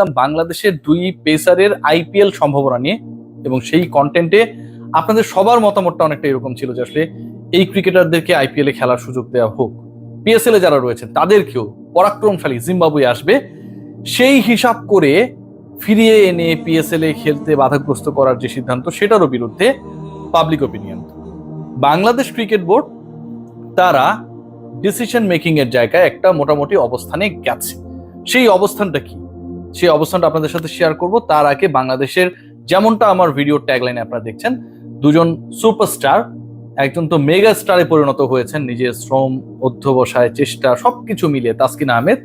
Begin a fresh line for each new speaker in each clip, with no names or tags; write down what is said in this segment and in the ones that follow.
আসলাম বাংলাদেশের দুই পেসারের আইপিএল সম্ভাবনা নিয়ে এবং সেই কন্টেন্টে আপনাদের সবার মতামতটা অনেকটা এরকম ছিল যে আসলে এই ক্রিকেটারদেরকে আইপিএল এ খেলার সুযোগ দেওয়া হোক। পিএসএল এ যারা রয়েছেন তাদেরকেও পরাক্রমশালী জিম্বাবুয়ে আসবে। সেই হিসাব করে ফিরিয়ে এনে পিএসএল এ খেলতে বাধাগ্রস্ত করার যে সিদ্ধান্ত, সেটারও বিরুদ্ধে public opinion Bangladesh cricket board, তারা ডিসিশন মেকিং এর জায়গায় একটা মোটামুটি অবস্থানে গেছে। সেই অবস্থানটা কি? সেই অবস্থানটা আপনাদের সাথে শেয়ার করব। তার আগে বাংলাদেশের যেমনটা আমার ভিডিও ট্যাগলাইনে আপনারা দেখছেন, দুজন সুপারস্টার একজন তো মেগা স্টারে পরিণত হয়েছেন, নিজের শ্রম, অধ্যবসায়, চেষ্টা, সবকিছু মিলিয়ে তাসকিন আহমেদ,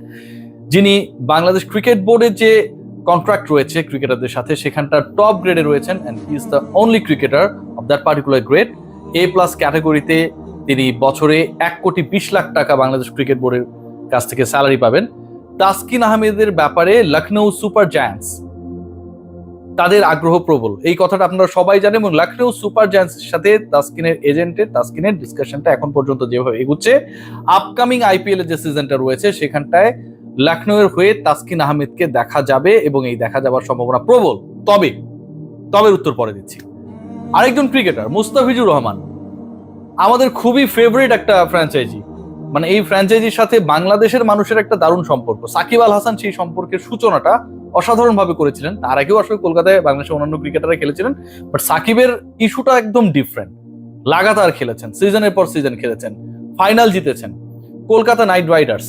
যিনি বাংলাদেশ ক্রিকেট বোর্ডের যে কন্ট্রাক্ট রয়েছে ক্রিকেটারদের সাথে, সেখানটার টপ গ্রেডে রয়েছেন and is the only cricketer of that particular grade A plus ক্যাটাগরিতে তিনি বছরে এক কোটি বিশ লাখ টাকা বাংলাদেশ ক্রিকেট বোর্ডের কাছ থেকে স্যালারি পাবেন। তাসকিন আহমেদের ব্যাপারে লখনৌ সুপার জায়ান্টস। তাদের আগ্রহ প্রবল। এই কথাটা আপনারা সবাই জানেন এবং লখনৌ সুপার জায়ান্টসের সাথে তাসকিনের এজেন্টের তাসকিনের ডিসকাশনটা এখন পর্যন্ত যেভাবে এগুচ্ছে আপকামিং আইপিএল এর যে সিজনটা রয়েছে, সেখানটায় লখনৌয়ের হয়ে তাসকিন আহমেদকে দেখা যাবে এবং এই দেখা যাবার সম্ভাবনা প্রবল। তবে তবে উত্তর পরে দিচ্ছি। আরেকজন ক্রিকেটার মুস্তাফিজুর রহমান। আমাদের খুবই ফেভারিট একটা ফ্র্যাঞ্চাইজি মানে এই ফ্র্যাঞ্চাইজির সাথে বাংলাদেশের মানুষের একটা দারুণ সম্পর্ক। সাকিব আল হাসান সেই সম্পর্কের সূচনাটা অসাধারণ ভাবে করেছিলেন। তার আগেও আসলে কলকাতায় বাংলাদেশের অন্যান্য ক্রিকেটাররা খেলেছিলেন বাট সাকিবের ইস্যুটা একদম ডিফারেন্ট লাগাতার খেলেছেন সিজনের পর সিজন খেলেছেন ফাইনাল জিতেছেন। কলকাতা নাইট রাইডার্স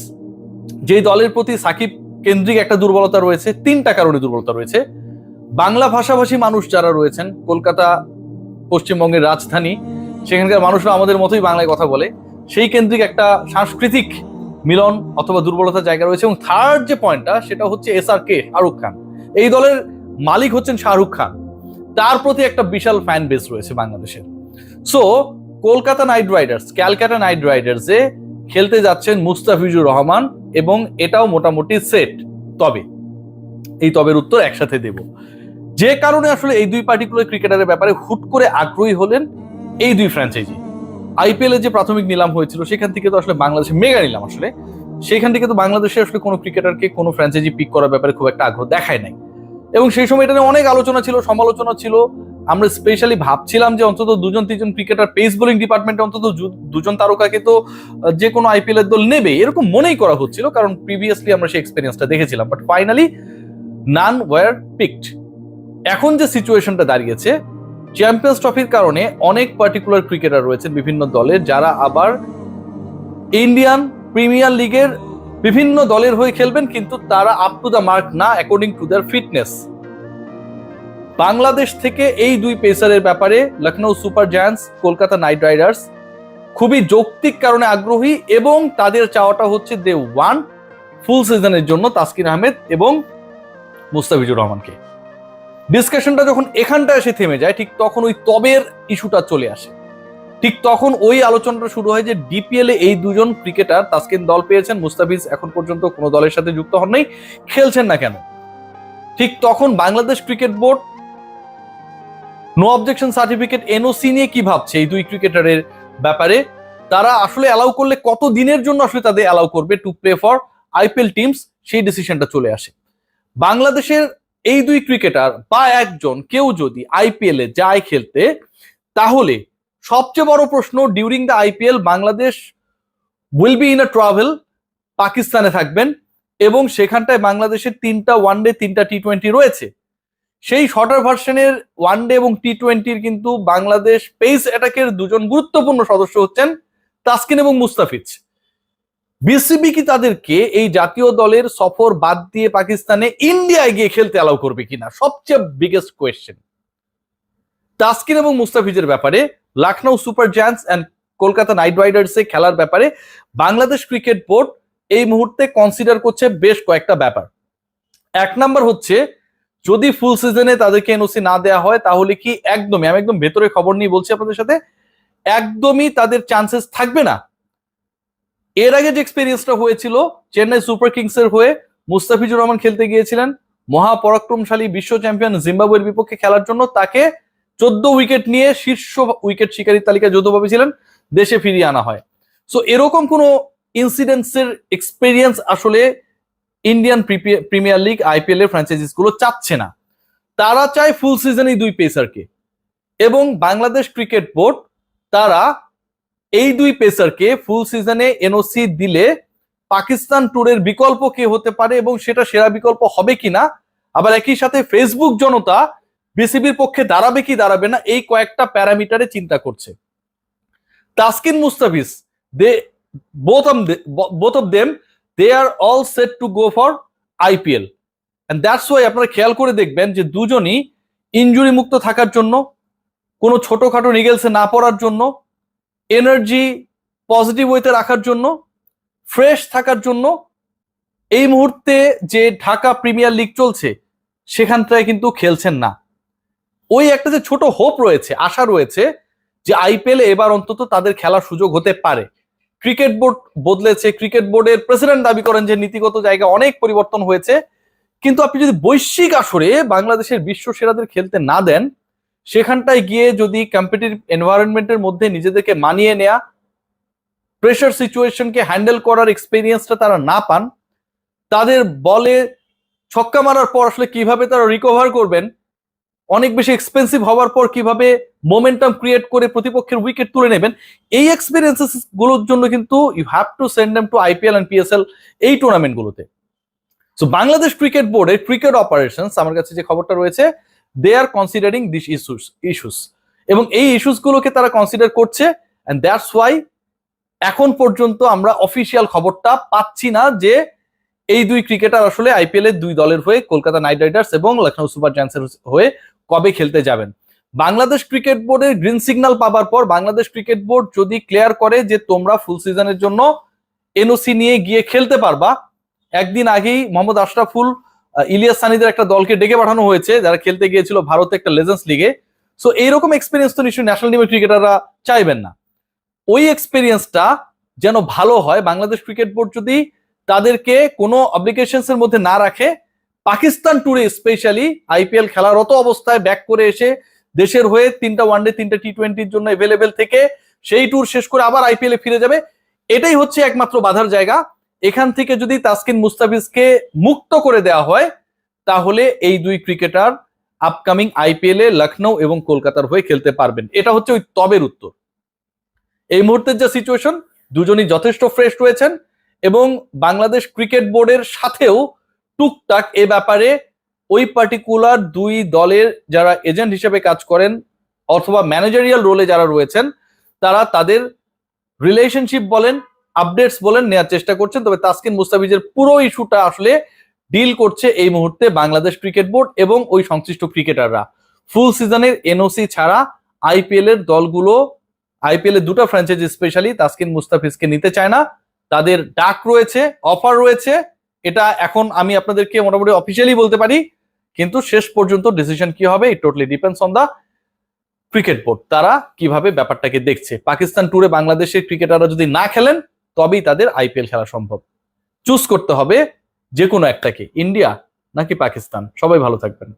যেই দলের প্রতি সাকিব কেন্দ্রিক একটা দুর্বলতা রয়েছে, তিনটা কারণে দুর্বলতা রয়েছে। বাংলা ভাষাভাষী মানুষ যারা রয়েছেন, কলকাতা পশ্চিমবঙ্গের রাজধানী, সেখানকার মানুষরা আমাদের মতোই বাংলায় কথা বলে। সেই কেন্দ্রিক একটা সাংস্কৃতিক মিলন অথবা দুর্বলতার জায়গা রয়েছে এবং থার্ড যে পয়েন্টটা সেটা হচ্ছে এস আর কে শাহরুখ খান। এই দলের মালিক হচ্ছেন শাহরুখ খান। তার প্রতি একটা বিশাল ফ্যান বেস রয়েছে বাংলাদেশের। So Kolkata Knight Riders, Calcutta Knight রাইডার্সে খেলতে যাচ্ছেন মুস্তাফিজুর রহমান এবং এটাও মোটামুটি সেট তবে। এই তবের উত্তর একসাথে দেব। যে কারণে আসলে এই দুই পার্টিকুলার ক্রিকেটারের ব্যাপারে হুট করে আগ্রহী হলেন এই দুই ফ্র্যাঞ্চাইজি আইপিএল এর যে প্রাথমিক নিলাম হয়েছিল, সেখান থেকে তো আসলে বাংলাদেশে মেগা নিলাম আসলে। সেখান থেকে তো বাংলাদেশে আসলে কোনো ক্রিকেটারকে কোনো ফ্র্যাঞ্চাইজি পিক করার ব্যাপারে খুব একটা আগ্রহ দেখায় নাই। এবং সেই সময় এটা নিয়ে অনেক আলোচনা ছিল, সমালোচনা ছিল। আমরা স্পেশালি ভাবছিলাম যে অন্তত দুজন, তিনজন ক্রিকেটার পেস বোলিং ডিপার্টমেন্টে অন্তত দুজন তারকাকে তো যে কোনো আইপিএল এর দল নেবে, এরকম মনেই করা হচ্ছিল, কারণ প্রিভিয়াসলি আমরা সেই এক্সপিরিয়েন্সটা দেখেছিলাম। But finally none were picked এখন যে সিচুয়েশনটা দাঁড়িয়েছে চ্যাম্পিয়ন্স ট্রফির কারণে অনেক পার্টিকুলার ক্রিকেটার রয়েছেন বিভিন্ন দলের যারা আবার ইন্ডিয়ান প্রিমিয়ার লিগের বিভিন্ন দলের হয়ে খেলবেন, কিন্তু তারা আপ টু দ্য মার্ক না according to their fitness Bangladesh থেকে এই দুই পেসারের ব্যাপারে Lucknow Super Giants, Kolkata Knight Riders খুবই যৌক্তিক কারণে আগ্রহী এবং তাদের চাওয়াটা হচ্ছে দে ওয়ান ফুল সিজনের জন্য তাসকিন আহমেদ এবং মুস্তাফিজুর রহমানকে। ডিসকাশনটা যখন এখানটা এসে থেমে যায়, ঠিক তখন ওই তবের ইস্যুটা চলে আসে। ঠিক তখন ওই আলোচনাটা শুরু হয় যে ডিপিএল এ এই দুজন ক্রিকেটার তাসকিন দল পেয়েছেন, মুস্তাফিজ এখন পর্যন্ত কোনো দলের সাথে যুক্ত হন নাই, খেলছেন না কেন? ঠিক তখন Bangladesh cricket board no objection certificate NOC নিয়ে কি ভাবছে এই দুই ক্রিকেটারের ব্যাপারে? তারা আসলে অ্যালাউ করলে কত দিনের জন্য আসলে তাদের অ্যালাউ করবে to play for IPL teams সেই ডিসিশনটা চলে আসে। বাংলাদেশের এই দুই ক্রিকেটার বা একজন কেউ যদি আইপিএল এ যায় খেলতে, তাহলে সবচেয়ে বড় প্রশ্ন during the IPL Bangladesh will be in a travel পাকিস্তানে থাকবেন এবং সেখানটায় বাংলাদেশের তিনটা ওয়ানডে তিনটা টি টোয়েন্টি রয়েছে। সেই শর্টার ভার্সনের ওয়ানডে এবং টি টোয়েন্টির কিন্তু বাংলাদেশ পেস অ্যাটাকের দুজন গুরুত্বপূর্ণ সদস্য হচ্ছেন তাসকিন এবং মুস্তাফিজ। বিসিবি কি তাদেরকে এই জাতীয় দলের সফর বাদ দিয়ে পাকিস্তানে ইন্ডিয়ায় গিয়ে খেলতে অ্যালাউ করবে কিনা? সবচেয়ে বিগেস্ট কোয়েশ্চেন তাসকিন এবং মুস্তাফিজের ব্যাপারে Lucknow Super Giants and Kolkata Knight রাইডার্সে খেলার ব্যাপারে বাংলাদেশ ক্রিকেট বোর্ড এই মুহূর্তে কনসিডার করছে বেশ কয়েকটা ব্যাপার। এক নাম্বার হচ্ছে, যদি ফুল সিজনে তাদেরকে এনওসি না দেওয়া হয়, তাহলে কি একদমই, আমি একদম ভেতরে খবর নিয়ে বলছি আপনাদের সাথে, একদমই তাদের চান্সেস থাকবে না? এর আগে যে এক্সপিরিয়েন্সটা হয়েছিল, চেন্নাই সুপার কিংস এর হয়ে মুস্তাফিজুর রহমান খেলতে গিয়েছিলেন মহাপরাক্রমশালী বিশ্ব চ্যাম্পিয়ন জিম্বাবুয়ের বিপক্ষে খেলার জন্য তাকে চোদ্দ উইকেট নিয়ে শীর্ষ উইকেট শিকারী তালিকায় যৌথভাবে ছিলেন, দেশে ফিরিয়ে আনা হয়। সো এরকম কোনো ইনসিডেন্টসের এক্সপিরিয়েন্স আসলে ইন্ডিয়ান প্রিমিয়ার লিগ আইপিএল এর ফ্র্যাঞ্চাইজিসগুলো চাচ্ছে না। তারা চায় ফুল সিজনে দুই পেসারকে এবং বাংলাদেশ ক্রিকেট বোর্ড তারা এই দুই পেসারকে ফুল সিজনে এনওসি দিলে পাকিস্তান ট্যুরের বিকল্প কে হতে পারে এবং সেটা সেরা বিকল্প হবে কিনা আবার একই সাথে ফেসবুক জনতা বিসিবির পক্ষে দাঁড়াবে কি দাঁড়াবে না, এই কয়েকটা প্যারামিটারে চিন্তা করছে। Taskin Mustafiz, they both both of them they are all set to go for IPL and that's why আপনারা খেয়াল করে দেখবেন যে দুজনই ইনজুরি মুক্ত থাকার জন্য, কোনো ছোটখাটো নিগেলসে না পড়ার জন্য এনার্জি পজিটিভ ওয়েতে রাখার জন্য ফ্রেশ থাকার জন্য এই মুহূর্তে যে ঢাকা প্রিমিয়ার লিগ চলছে, সেখানটায় কিন্তু খেলছেন না। ওই একটা যে ছোট হোপ রয়েছে, আশা রয়েছে যে আইপিএল এবার অন্তত তাদের খেলার সুযোগ হতে পারে। ক্রিকেট বোর্ড বদলেছে, ক্রিকেট বোর্ডের প্রেসিডেন্ট দাবি করেন যে নীতিগত জায়গায় অনেক পরিবর্তন হয়েছে। কিন্তু আপনি যদি বৈশ্বিক আসরে বাংলাদেশের বিশ্ব সেরাদের খেলতে না দেন সেখানটায় গিয়ে যদি কম্পিটিটিভ এনভায়রনমেন্টের মধ্যে নিজেদেরকে মানিয়ে নেয়া প্রেশার সিচুয়েশনকে হ্যান্ডেল করার এক্সপিরিয়েন্সটা তারা না পান, তাদের বলে ছক্কা মারার পর আসলে কীভাবে তারা রিকভার করবেন, অনেক বেশি এক্সপেন্সিভ হওয়ার পর কীভাবে মোমেন্টাম ক্রিয়েট করে প্রতিপক্ষের উইকেট তুলে নেবেন, এই এক্সপিরিয়েন্সেসগুলোর জন্য কিন্তু you have to send to IPL and PSL এই টুর্নামেন্ট গুলোতে। সো বাংলাদেশ ক্রিকেট বোর্ডের ক্রিকেট অপারেশনস আমার কাছে যে খবরটা রয়েছে they are considering this issues issues এবং এই ইস্যুস গুলোকে তারা কনসিডার করছে অ্যান্ড দ্যাটস ওয়াই এখন পর্যন্ত আমরা অফিসিয়াল খবরটা পাচ্ছি না যে এই দুই ক্রিকেটার আসলে আইপিএল এর দুই দলের হয়ে কলকাতা নাইট রাইডার্স এবং লখনৌ সুপার জায়ান্টসের হয়ে কবে খেলতে যাবেন। বাংলাদেশ ক্রিকেট বোর্ডের গ্রিন সিগন্যাল পাবার পর বাংলাদেশ ক্রিকেট বোর্ড যদি ক্লিয়ার করে যে তোমরা ফুল সিজনের জন্য এনওসি নিয়ে গিয়ে খেলতে পারবা, একদিন আগেই মোহাম্মদ আশরাফুল ইলিয়াস সানিদের একটা দলকে ডেকে পাঠানো হয়েছে, যারা খেলতে গিয়েছিল ভারতে একটা লেজেন্স লিগে সো এইরকম এক্সপিরিয়েন্স তো নিশ্চয়ই ন্যাশনাল টিমের ক্রিকেটাররা চাইবেন না। ওই এক্সপিরিয়েন্সটা যেন ভালো হয়, বাংলাদেশ ক্রিকেট বোর্ড যদি তাদেরকে কোনো অব্লিগেশনস এর মধ্যে না রাখে, পাকিস্তান ট্যুরে স্পেশালি আইপিএল খেলারত অবস্থায় ব্যাক করে এসে দেশের হয়ে তিনটা ওয়ানডে তিনটা টি টোয়েন্টির জন্য এভেলেবেল থেকে সেই ট্যুর শেষ করে আবার আইপিএল এ ফিরে যাবে, এটাই হচ্ছে একমাত্র বাধার জায়গা। এখান থেকে যদি তাসকিন মুস্তাফিজকে মুক্ত করে দেওয়া হয়, তাহলে এই দুই ক্রিকেটার আপকামিং আইপিএল এ লখনৌ এবং কলকাতার হয়ে খেলতে পারবেন। এটা হচ্ছে ওই তবের উত্তর। এই মুহূর্তের যে সিচুয়েশন দুজনই যথেষ্ট ফ্রেশ রয়েছেন এবং বাংলাদেশ ক্রিকেট বোর্ডের সাথেও টুকটাক এ ব্যাপারে ওই পার্টিকুলার দুই দলের যারা এজেন্ট হিসেবে কাজ করেন অথবা ম্যানেজারিয়াল রোলে যারা রয়েছেন, তারা তাদের রিলেশনশিপ বলেন আপডেটস বলেন নেওয়ার চেষ্টা করছেন। তবে তাসকিন মুস্তাফিজের পুরো ইস্যুটা আসলে ডিল করছে এই মুহূর্তে বাংলাদেশ ক্রিকেট বোর্ড এবং ওই সংশ্লিষ্ট ক্রিকেটাররা। ফুল সিজনের এনওসি ছাড়া আইপিএল এর দলগুলো আইপিএল এর দুটো ফ্র্যাঞ্চাইজি স্পেশালি তাসকিন মুস্তাফিজকে নিতে চায় না। তাদের ডাক রয়েছে অফার রয়েছে। এটা এখন আমি আপনাদেরকে মোটামুটি অফিসিয়ালি বলতে পারি। কিন্তু শেষ পর্যন্ত ডিসিশন কি হবে it totally depends on the cricket board তারা কীভাবে ব্যাপারটাকে দেখছে। পাকিস্তান ট্যুরে বাংলাদেশের ক্রিকেটাররা যদি না খেলেন তবেই তাদের আইপিএল খেলা সম্ভব। চুজ করতে হবে যে কোনো একটাকে ইন্ডিয়া নাকি পাকিস্তান? সবাই ভালো থাকবেন।